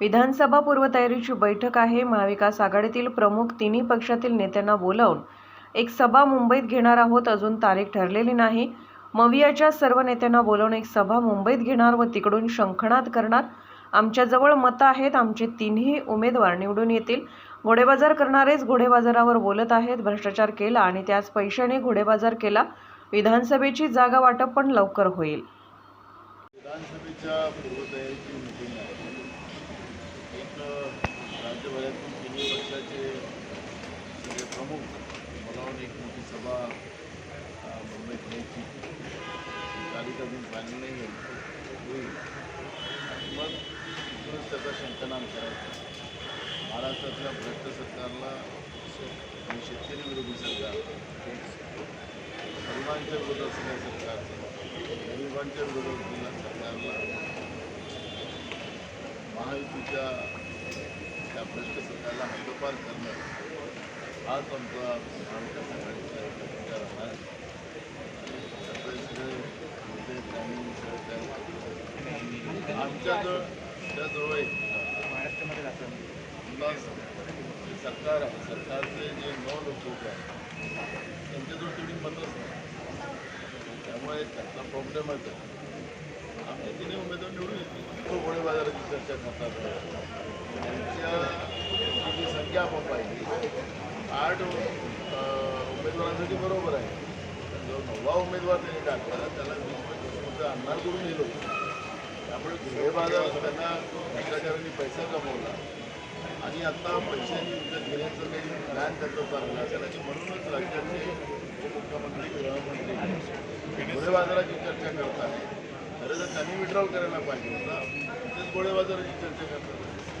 विधानसभा पूर्वतयारीची बैठक आहे. महाविकास आघाडीतील प्रमुख तिन्ही पक्षातील नेत्यांना बोलावून एक सभा मुंबईत घेणार आहोत. अजून तारीख ठरलेली नाही. मवियाच्या सर्व नेत्यांना बोलावून एक सभा मुंबईत घेणार व तिकडून शंखनाद करणार. आमच्याजवळ मतं आहेत. आमचे तिन्ही उमेदवार निवडून येतील. घोडेबाजार करणारेच घोडेबाजारावर बोलत आहेत. भ्रष्टाचार केला आणि त्याच पैशाने घोडेबाजार केला. विधानसभेची जागा वाटप पण लवकर होईल. विधानसभेच्या पूर्वतयारीची मीटिंग आहे एक अ, राज्यभरातून तिन्ही पक्षाचे सगळे प्रमुख बोलावून एक मोठी सभा अ, मुंबईत घ्यायची तारीख होईल मग त्याचा शंकनाम करायचा महाराष्ट्रातल्या भ्रष्ट सरकारला शेतकरी विरोधी सरकार गरिबांच्या विरोधात असलेल्या सरकारचं गरिबांच्या विरोधात असलेल्या सरकारला महायुतीच्या त्या भ्रष्ट सरकारला हद्दपार करणं हाच आमचा महाविकास आघाडीचा विचार आहे त्याजवळ एक आमदार जे सरकार आहे सरकारचे जे नऊ लोक आहेत त्यांच्याजवळ तेवढी मतच नाही त्यामुळे त्याचा प्रॉब्लेमच आहे. आमचे तिन्ही उमेदवार निवडून येतील. तो गोळे बाजाराची चर्चा करतात. त्यांच्या त्यांची जी संख्या आपण पाहिली. आठ उमेदवारांसाठी बरोबर आहे. जो नववा उमेदवार त्यांनी टाकला त्याला वीस पंचवीस आणणार करून दिलं. होतं त्यामुळे घोडे बाजार त्यांना भ्रष्टाचारांनी पैसा कमवला. आणि आता पैशांनी विकत घेण्याचं काही प्लॅन त्याचं चाललं असेल आणि म्हणूनच राज्याचे उपमुख्यमंत्री गृहमंत्री घोडे बाजाराची चर्चा करतात. खरं तर त्यांनी विड्रॉल करायला पाहिजे होता. तेच घोडे बाजाराची चर्चा करतात.